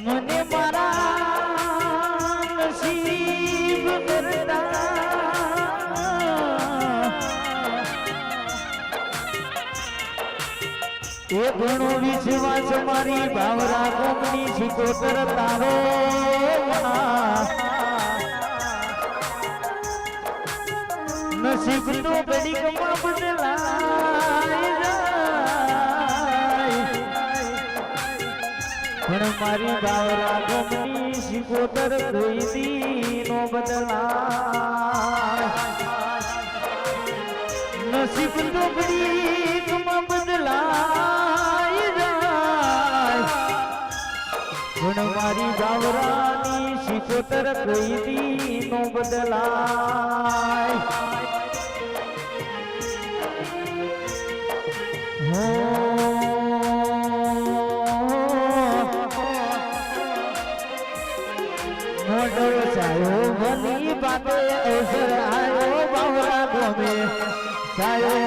મને મારા નસીબ એ ઘણો વિશ્વાસ મારી ભાવરા કોકની શિકોતર તારો નસીબ તો પણ મારી ભાવરા ગમની શિકોતર કોઈ દી નો બદલાય. નસીબ તો ઘડીકમાં બદલાય જાય. પણ મારી બાવરાની શિકોતર કોઈ દી બદલાય મોટો સાયો મની બાપે અવસર આવ્યો બાવરા ગમે. સાયો